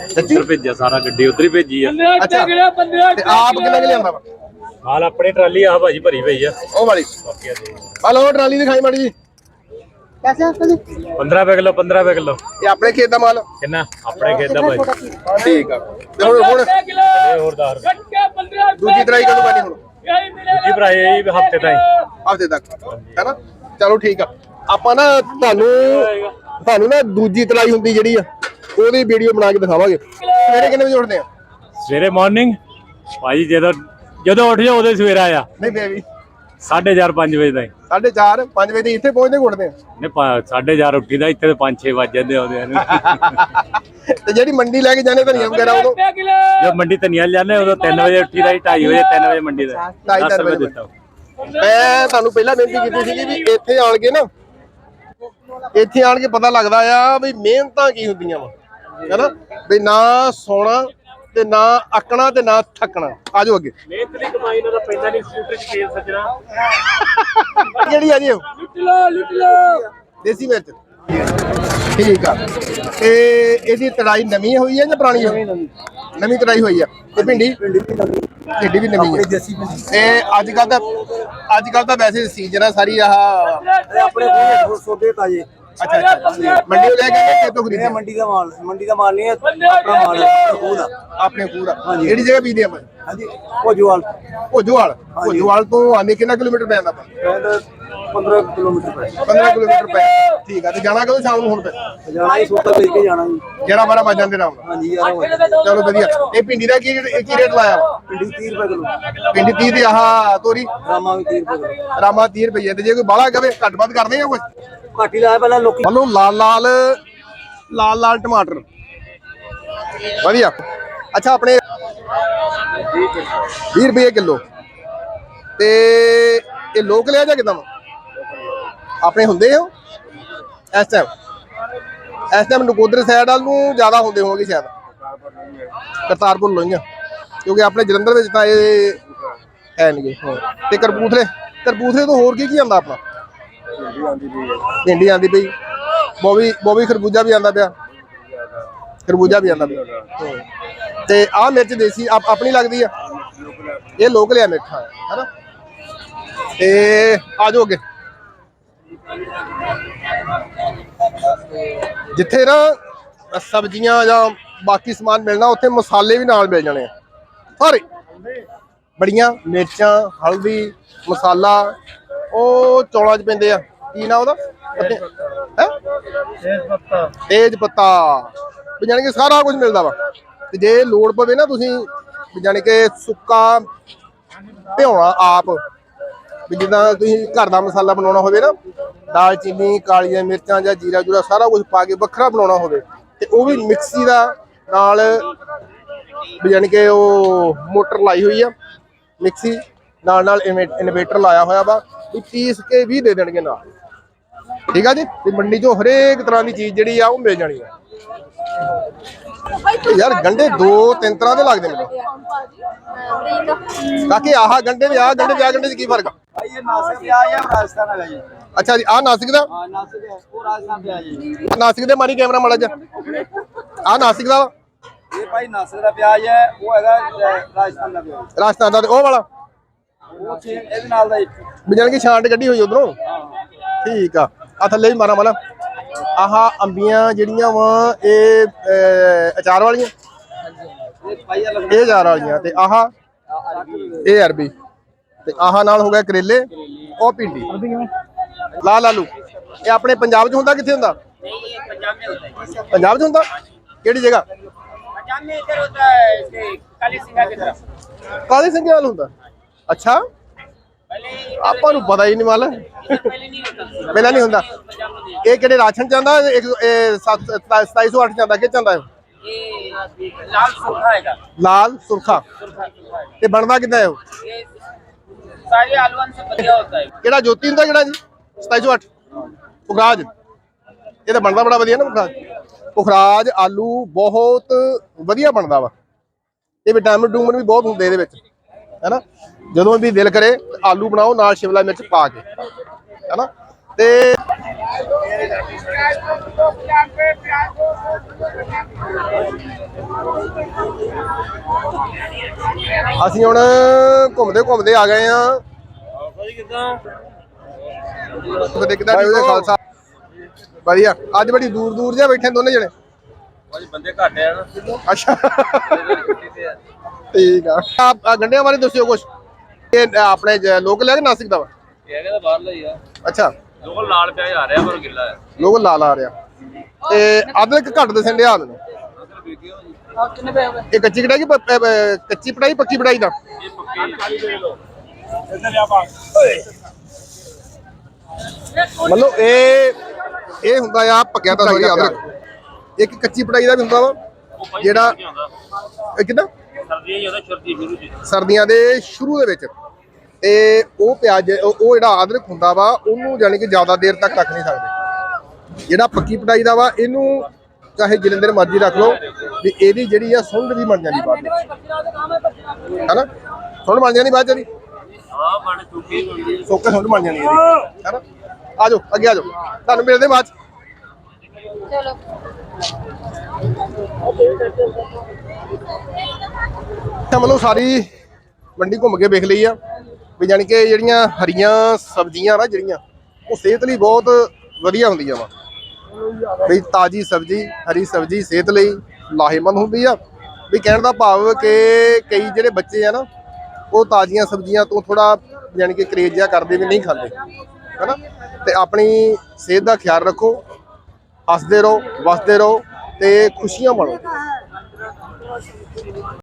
ਸੱਚੀ ਉੱਧਰ ਭੇਜਿਆ ਸਾਰਾ ਗੱਡੀ ਉਧਰ ਹੀ ਭੇਜੀ ਆ। ਅੱਛਾ। ਤੇ ਆਪ ਕਿੰਨਾ ਕਿ ਲਿਆਂਦਾ ਵਾ? ਮਾਲ ਆਪਣੀ ਟਰਾਲੀ ਆ ਭਾਜੀ ਭਰੀ ਪਈ ਆ। ਉਹ ਵਾਲੀ। ਬਾਕੀ ਦੇ। ਹਲੋ ਟਰਾਲੀ ਦਿਖਾਈ ਮਾੜੀ ਜੀ। 15 ਰੁਪਏ ਕਿਲੋ 15 ਰੁਪਏ ਕਿਲੋ। ਇਹ ਆਪਣੇ ਖੇਤ ਦਾ ਮਾਲ? ਕਿੰਨਾ? ਆਪਣੇ ਖੇਤ ਦਾ ਭਾਜੀ ਠੀਕ ਆ। ਤੇ ਹੁਣ ਹੁਣ ਇਹ ਹੋਰ 10 ਰੁਪਏ ਦੂਜੀ ਤਰਾਈ ਕਦੋਂ ਕਰਨੀ ਹੁਣ। ਦੂਜੀ ਭਰਾ ਇਹ ਹਫ਼ਤੇ ਤਾਈਂ। ਹਫ਼ਤੇ ਤੱਕ। ਹੈਨਾ? ਚਲੋ ਠੀਕ ਆ। ਆਪਾਂ ਨਾ ਤੁਹਾਨੂੰ ਤੁਹਾਨੂੰ ਨਾ ਦੂਜੀ ਤਲਾਈ ਹੁੰਦੀ ਜਿਹੜੀ ਆ ਉਹਦੀ ਵੀਡੀਓ ਬਣਾ ਕੇ ਦਿਖਾਵਾਂਗੇ। ਸਵੇਰੇ ਕਿੰਨੇ ਵਜੇ ਉੱਠਦੇ ਆ? ਸਵੇਰੇ ਮਾਰਨਿੰਗ ਭਾਜੀ ਜਦੋਂ ਜਦੋਂ ਉੱਠ ਜਾ ਉਹਦੇ ਸਵੇਰਾ ਆ ਨਹੀਂ ਬੇਬੀ 4:30 5 ਵਜੇ ਤਾਈਂ। 4:30 5 ਵਜੇ ਤੇ ਇੱਥੇ ਪਹੁੰਚਦੇ ਉੱਠਦੇ ਆ ਨੇ 4:30 ਉੱਠੀ ਦਾ ਇੱਥੇ 5-6 ਵੱਜ ਜਾਂਦੇ ਆਉਂਦੇ ਨੂੰ ਤੇ ਜਿਹੜੀ ਮੰਡੀ ਲੈ ਕੇ ਜਾਣੇ ਧਨੀਆ ਵਗੈਰਾ ਉਦੋਂ? ਜਦ ਮੰਡੀ ਧਨੀਆ ਜਾਂਦੇ ਉਦੋਂ 3 ਵਜੇ ਉੱਠੀ ਦਾ 2:30 ਵਜੇ 3 ਵਜੇ ਮੰਡੀ ਦਾ। ਢਾਈ 10 ਤਿੰਨ ਰੁਪਏ ਵਜੇ ਦਿੱਤਾ। ਮੈਂ ਤੁਹਾਨੂੰ ਪਹਿਲਾਂ ਬੇਨਤੀ ਕੀਤੀ ਸੀਗੀ ਵੀ ਇੱਥੇ ਆਣ ਕੇ ਨਾ ਇੱਥੇ ਆਣ ਕੇ ਪਤਾ ਲੱਗਦਾ ਆ ਵੀ ਮਿਹਨਤਾਂ ਕੀ ਹੁੰਦੀਆਂ ਵਾ ਹੈਨਾ? ਵੀ ਨਾ ਸੋਣਾ ਤੇ ਨਾ ਅੱਕਣਾ ਤੇ ਨਾ ਥੱਕਣਾ ਆਜੋ ਅੱਗੇ। ਮਿਹਨਤ ਦੀ ਕਮਾਈ ਨਾਲ ਪੈਂਦਾ ਨਹੀਂ ਸਕੂਟਰ 'ਚ ਤੇਲ ਸੱਜਣਾ ਕਿਹੜੀ ਆ ਜੀ ਉਹ। ਦੇਸੀ ਮਿਰਚ। ਠੀਕ ਆ। ਤੇ ਇਹਦੀ ਤੜਾਈ ਨਵੀਂ ਹੋਈ ਹੈ ਜਾਂ ਪੁਰਾਣੀ ਹੈ? ਨਵੀਂ ਤੜਾਈ ਹੋਈ ਆ। ਤੇ ਭਿੰਡੀ? ਭਿੰਡੀ ਵੀ ਨਵੀਂ। ਹੈ ਅੱਜ ਕੱਲ ਤਾਂ ਅੱਜ ਕੱਲ ਤਾਂ ਵੈਸੇ ਸੀਜ਼ਨ ਆ ਸਾਰੀ ਆਹ ਆਪਣੇ ਸੋਦੇ ਤਾਜੇ ਅੱਛਾ ਅੱਛਾ। ਮੰਡੀ ਤੋਂ ਲੈ ਕੇ ਆਏ ਕਿਤੋਂ ਇਹ ਖਰੀਦਿਆ ਮੰਡੀ ਦਾ ਮਾਲ ਮੰਡੀ ਦਾ ਮਾਲ ਨਹੀਂ ਹੈ ਆਪਣਾ ਮਾਲ ਹੈ ਉਹਦਾ ਆਪਣੇ ਪੂਰਾ ਕਿਹੜੀ ਜਗ੍ਹਾ ਪੀਦੇ ਆਪਾਂ? ਹਾਂਜੀ ਭੋਜਵਾਲ। ਭੋਜੋਵਾਲ? ਭੋਜੋਵਾਲ ਤੋਂ ਆਨੇ ਕਿੰਨਾ ਕਿਲੋਮੀਟਰ ਪੈ ਜਾਂਦਾ ਆਪਾਂ ਕਹਿੰਦਾ 15 ਕਿਲੋਮੀਟਰ ਪੈ 15 ਕਿਲੋਮੀਟਰ ਪੈ ਠੀਕ ਆ ਤੇ ਜਾਣਾ ਕਦੋਂ ਸ਼ਾਮ ਨੂੰ ਹੁਣ ਫਿਰ? ਜਾਣਾ ਹੀ ਸੋਤਾ ਵੇਚ ਕੇ ਜਾਣਾ ਜੀ। 11 12 ਵਜ ਜਾਂਦੇ ਰਾਮ ਹਾਂਜੀ ਯਾਰ ਚਲੋ ਵਧੀਆ। ਇਹ ਭਿੰਡੀ ਦਾ ਕੀ ਇਹ ਕੀ ਰੇਟ ਲਾਇਆ ਵਾ? ਪਿੰਡੀ 30 ਰੁਪਏ ਕਿਲੋ। ਭਿੰਡੀ 30 ਦੀ ਆਹ ਤੋਰੀ। ਰਾਮਾ ਵੀ 30 ਰੁਪਏ ਕਿਲੋ। ਰਾਮਾ 30 ਰੁਪਏ ਤੇ ਜੇ ਕੋਈ ਬਾਹਲਾ ਕਵੇ ਘੱਟ ਵੱਧ ਕਰਦੇ ਆ ਕੁਝ ਘੱਟ ਹੀ ਲਾਇਆ ਪਹਿਲਾਂ ਲੋਕੀ। ਵੱਲੋਂ ਲਾਲ ਲਾਲ ਲਾਲ ਲਾਲ ਟਮਾਟਰ। ਵਧੀਆ। ਅੱਛਾ, ਆਪਣੇ 20 ਰੁਪਏ ਕਿਲੋ। ਤੇ ਇਹ ਲੋਕ ਲਿਆ ਜਾਂ ਕਿਦਾਂ? ਆਪਣੇ ਹੁੰਦੇ ਹੋ ਇਸ ਟਾਈਮ ਇਸ ਟਾਈਮ ਨਕੋਦਰ ਸਾਈਡ ਵੱਲ ਨੂੰ ਜ਼ਿਆਦਾ ਹੁੰਦੇ ਹੋਣਗੇ ਸ਼ਾਇਦ। ਕਰਤਾਰਪੁਰ ਲੋਈਆਂ ਕਿਉਂਕਿ ਆਪਣੇ ਜਲੰਧਰ ਵਿੱਚ ਤਾਂ ਇਹ ਹੈ ਨਹੀਂਗੇ ਤੇ ਕਰਪੂਥਲੇ ਕਰਪੂਥਲੇ ਤੋਂ ਹੋਰ ਕੀ ਕੀ ਆਉਂਦਾ ਆਪਣਾ? ਭਿੰਡੀ ਆਂਦੀ ਪਈ। ਬੋਬੀ ਬੋਬੀ ਖਰਬੂਜਾ ਵੀ ਆਂਦਾ ਪਿਆ। ਖਰਬੂਜਾ ਵੀ ਆਂਦਾ ਪਿਆ। ਤੇ ਆਹ ਮਿਰਚ ਦੇਸੀ, ਆਪ- ਆਪਣੀ ਲੱਗਦੀ ਆ? ਇਹ ਲੋਕ ਲਿਆ ਮਿੱਠਾ ਹੈ ਹੈਨਾ? ਤੇ ਆ ਜਾਓ ਅੱਗੇ। ਜਿੱਥੇ ਨਾ ਸਬਜ਼ੀਆਂ ਜਾਂ ਬਾਕੀ ਸਮਾਨ ਮਿਲਣਾ, ਉੱਥੇ ਮਸਾਲੇ ਵੀ ਨਾਲ ਮਿਲ ਜਾਣੇ ਆ। ਸਾਰੇ। ਬੜੀਆਂ ਮਿਰਚਾਂ, ਹਲਦੀ, ਮਸਾਲਾ, ਉਹ ਚੌਲਾਂ 'ਚ ਪੈਂਦੇ ਆ। ਕੀ ਨਾ ਉਹਦਾ? ਹੈ? ਤੇਜ਼ ਪੱਤਾ ਤੇਜ ਪੱਤਾ ਵੀ ਜਾਣੀ ਕਿ ਸਾਰਾ ਕੁਝ ਮਿਲਦਾ ਵਾ। ਤੇ ਜੇ ਲੋੜ ਪਵੇ ਨਾ ਤੁਸੀਂ ਵੀ ਜਾਣੀ ਕਿ ਸੁੱਕਾ ਭਿਉਣਾ ਆਪ ਵੀ ਜਿੱਦਾਂ ਤੁਸੀਂ ਘਰ ਦਾ ਮਸਾਲਾ ਬਣਾਉਣਾ ਹੋਵੇ ਨਾ ਦਾਲ ਚੀਨੀ ਕਾਲੀਆਂ ਮਿਰਚਾਂ ਜਾਂ ਜੀਰਾ ਜੂਰਾ ਸਾਰਾ ਕੁਝ ਪਾ ਕੇ ਵੱਖਰਾ ਬਣਾਉਣਾ ਹੋਵੇ ਤੇ ਉਹ ਵੀ ਮਿਕਸੀ ਦਾ ਨਾਲ ਵੀ ਜਾਣੀ ਕਿ ਉਹ ਮੋਟਰ ਲਾਈ ਹੋਈ ਆ ਮਿਕਸੀ ਨਾਲ ਨਾਲ ਇਨਵੇਟਰ ਲਾਇਆ ਹੋਇਆ ਵਾ ਵੀ ਪੀਸ ਕੇ ਵੀ ਦੇ ਦੇਣਗੇ ਨਾਲ। ਠੀਕ ਆ ਜੀ? ਤੇ ਮੰਡੀ 'ਚੋਂ ਹਰੇਕ ਤਰ੍ਹਾਂ ਦੀ ਚੀਜ਼ ਜਿਹੜੀ ਆ ਉਹ ਮਿਲ ਜਾਣੀ ਆ। ਤੇ ਯਾਰ ਗੰਡੇ ਦੋ ਤਿੰਨ ਤਰ੍ਹਾਂ ਦੇ ਲੱਗਦੇ ਮੈਨੂੰ ਕਾਕੇ ਆਹ ਗੰਡੇ ਦੇ ਆਹ ਗੰਡੇ ਦੇ ਆਹ ਗੰਡੇ 'ਚ ਕੀ ਫ਼ਰਕ ਆ? ਇਹ ਨਾਸਿਕ ਪਿਆ ਜਾਂ ਰਾਜਸਥਾਨ ਹੈਗਾ ਜੀ? ਅੱਛਾ ਜੀ ਆਹ ਨਾਸਿਕ ਦਾ? ਹਾਂ ਨਾਸਿਕ ਹੈ ਉਹ ਰਾਜਸਥਾਨ ਪਿਆ ਜੀ। ਨਾਸਿਕ ਦੇ ਮਾਰੀ ਕੈਮਰਾ ਮਾੜਾ ਜਿਹਾ। ਆਹ ਨਾਸਿਕ ਦਾ ਵਾ, ਇਹ ਭਾਈ ਨਾਸਿਕ ਦਾ ਪਿਆਜ਼ ਹੈ ਉਹ ਹੈਗਾ ਰਾਜਸਥਾਨ ਦਾ ਪਿਆਜ਼। ਰਾਜਸਥਾਨ ਦਾ ਤੇ ਉਹ ਵਾਲਾ? ਉਹ ਇਹਦੇ ਨਾਲ ਦਾ ਜੀ ਵੀ ਜਾਣੀ ਕਿ ਛਾਂਟ ਕੱਢੀ ਹੋਈ ਉਧਰੋਂ? ਠੀਕ ਆ। ਆ ਥੱਲੇ ਵੀ ਮਾਰਾ ਮਾਰਾ ਆਹ ਅੰਬੀਆਂ ਜਿਹੜੀਆਂ ਵਾ ਇਹ ਅਹ, ਅਚਾਰ ਵਾਲੀਆਂ ਇਹ ਭਾਈ ਅਲੱਗ ਇਹ ਅਚਾਰ ਵਾਲੀਆਂ ਤੇ ਆਹ ਇਹ ਅਰਬੀ ਤੇ ਆਹ ਨਾਲ ਹੋ ਗਿਆ ਕਰੇਲੇ ਉਹ ਭਿੰਡੀ ਲਾਲ ਆਲੂ ਇਹ ਆਪਣੇ ਪੰਜਾਬ 'ਚ ਹੁੰਦਾ ਕਿੱਥੇ ਹੁੰਦਾ ਪੰਜਾਬ 'ਚ ਹੁੰਦਾ ਕਿਹੜੀ ਜਗ੍ਹਾ पंजाब में इधर होता है इसके काली सिंगा की तरफ ਕਾਲੀ ਸੰਗਿਆਲ ਹੁੰਦਾ ਅੱਛਾ पहले ਆਪਾਂ ਨੂੰ ਪਤਾ ਹੀ ਨਹੀਂ ਮਲ। ਪਹਿਲਾਂ ਨਹੀਂ ਹੁੰਦਾ। ਇਹ ਕਿਹੜੇ ਰਾਸ਼ਨ ਜਾਂਦਾ 2708 ਜਾਂਦਾ ਕਿ ਜਾਂਦਾ ਲਾਲ ਸੁਰਖਾ ਹੈਗਾ ਲਾਲ ਸੁਰਖਾ ਇਹ ਬਣਦਾ ਕਿੱਦਾਂ ਹੈ? ਇਹ ਸਾਰੇ ਆਲਵਨ ਸੇ ਵਧੀਆ ਹੁੰਦਾ ਹੈ ਕਿਹੜਾ ਜੋਤੀ ਹੁੰਦਾ, ਕਿਹੜਾ ਜੀ 2708 ਉਗਾਜ ਇਹ ਤਾਂ ਬਣਦਾ ਬੜਾ ਵਧੀਆ ਨਾ ਉਖਰਾਜ। ਉਖਰਾਜ, ਆਲੂ ਬਹੁਤ ਵਧੀਆ ਬਣਦਾ ਵਾ। ਇਹ ਵਿਟਾਮਿਨ ਡੂਮਨ ਵੀ ਬਹੁਤ ਹੁੰਦੇ ਇਹਦੇ ਵਿੱਚ। ਹੈਨਾ? ਜਦੋਂ ਵੀ ਦਿਲ ਕਰੇ ਆਲੂ ਬਣਾਓ ਨਾਲ ਸ਼ਿਮਲਾ ਮਿਰਚ ਪਾ ਕੇ ਹੈਨਾ? ਤੇ ਅਸੀਂ ਹੁਣ ਘੁੰਮਦੇ ਘੁੰਮਦੇ ਆ ਗਏ ਆ ਕਿਦਾਂ? ਕਿਦਾਂ ਜੀ ਖਾਲਸਾ। ਵਧੀਆ। ਅੱਜ ਬੜੀ ਦੂਰ ਦੂਰ ਜਿਹਾ ਬੈਠੇ ਦੋਨੇ ਜਣੇ। ਬੰਦੇ ਘੱਟ ਆ ਨਾ। ਅੱਛਾ। ਠੀਕ ਆ। ਆਪ ਆਹ ਗੰਡਿਆਂ ਬਾਰੇ ਦੱਸਿਓ ਕੁਝ ਇਹ ਆਪਣੇ ਜ- ਲੋਕ ਲੈ ਕੇ ਨਾਸਿਕ ਦਾ ਵਾ? ਇਹ ਕਹਿੰਦਾ ਬਾਹਰ ਲਈ ਆ। ਅੱਛਾ। ਲੋਕਲ ਲਾਲ ਪਿਆਜ਼ ਆ ਰਿਹਾ ਪਰ ਗਿੱਲਾ ਹੈ ਲੋਕ ਲਾਲ ਆ ਰਿਹਾ। ਤੇ ਅਦਰਕ ਘੱਟ ਦੱਸਣ ਡਿਆ ਮੈਨੂੰ ਇਹ ਕੱਚੀ ਕਢਾਈ ਕਿ ਕੱਚੀ ਪੜਾਈ ਪੱਕੀ ਪੜਾਈ ਦਾ? ਮਤਲਬ ਇਹ ਇਹ ਹੁੰਦਾ ਆ ਪੱਕਿਆ ਤਾਂ ਸੌਰੀ ਅਦਰਕ ਇੱਕ ਕੱਚੀ ਪੜਾਈ ਦਾ ਵੀ ਹੁੰਦਾ ਵਾ ਜਿਹੜਾ ਇਹ ਕਿਦਾਂ? ਸਰਦੀਆਂ ਹੀ ਉਹਦਾ ਛੁਰਤੀ ਸ਼ੁਰੂ ਚ ਸਰਦੀਆਂ ਦੇ ਸ਼ੁਰੂ ਦੇ ਵਿੱਚ। ਤੇ ਉਹ ਪਿਆਜ਼ ਉਹ ਜਿਹੜਾ ਅਦਰਕ ਹੁੰਦਾ ਵਾ ਉਹਨੂੰ ਜਾਨੀ ਕਿ ਜ਼ਿਆਦਾ ਦੇਰ ਤੱਕ ਰੱਖ ਨਹੀਂ ਸਕਦੇ। ਜਿਹੜਾ ਪੱਕੀ ਪਟਾਈ ਦਾ ਵਾ ਇਹਨੂੰ ਚਾਹੇ ਜਿੰਨੇ ਦਿਨ ਮਰਜ਼ੀ ਰੱਖ ਲਓ ਵੀ ਇਹਦੀ ਜਿਹੜੀ ਆ ਸੁੰਡ ਵੀ ਬਣ ਜਾਂਦੀ ਬਾਅਦ ਵਿੱਚ। ਹੈਨਾ? ਸੁੰਡ ਬਣ ਜਾਂਦੀ ਬਾਅਦ ਚ ਦੀ ਹਾਂ ਬਣ ਚੁੱਕੀ ਹੁੰਦੀ ਸੁੱਕੇ ਸੁੰਡ ਬਣ ਜਾਂਦੀ ਇਹਦੀ। ਹੈਨਾ? ਆ ਜਾਓ ਅੱਗੇ ਆ ਜਾਓ। ਤੁਹਾਨੂੰ ਮਿਲਦੇ ਬਾਅਦ ਚ। ਤਾਂ ਮਤਲਬ ਸਾਰੀ ਮੰਡੀ ਘੁੰਮ ਕੇ ਵੇਖ ਲਈ ਆ, ਵੀ ਜਾਣੀ ਕਿ ਜਿਹੜੀਆਂ ਹਰੀਆਂ ਸਬਜ਼ੀਆਂ ਨਾ ਜਿਹੜੀਆਂ, ਉਹ ਸਿਹਤ ਲਈ ਬਹੁਤ ਵਧੀਆ ਹੁੰਦੀਆਂ ਵਾ। ਵੀ ਤਾਜੀ ਸਬਜ਼ੀ, ਹਰੀ ਸਬਜ਼ੀ ਸਿਹਤ ਲਈ ਲਾਹੇਮੰਦ ਹੁੰਦੀ ਆ। ਵੀ ਕਹਿਣ ਦਾ ਭਾਵ ਕਿ ਕਈ ਜਿਹੜੇ ਬੱਚੇ ਆ ਨਾ, ਉਹ ਤਾਜ਼ੀਆਂ ਸਬਜ਼ੀਆਂ ਤੋਂ ਥੋੜਾ ਯਾਨੀ ਕਿ ਕਰੇਜ ਜਿਹਾ ਕਰਦੇ ਵੀ ਨਹੀਂ ਖਾਂਦੇ। ਹੈਨਾ? ਤੇ ਆਪਣੀ ਸਿਹਤ ਦਾ ਖਿਆਲ ਰੱਖੋ ਹੱਸਦੇ ਰਹੋ ਵਸਦੇ ਰਹੋ ਤੇ ਖੁਸ਼ੀਆਂ ਮਾਣੋ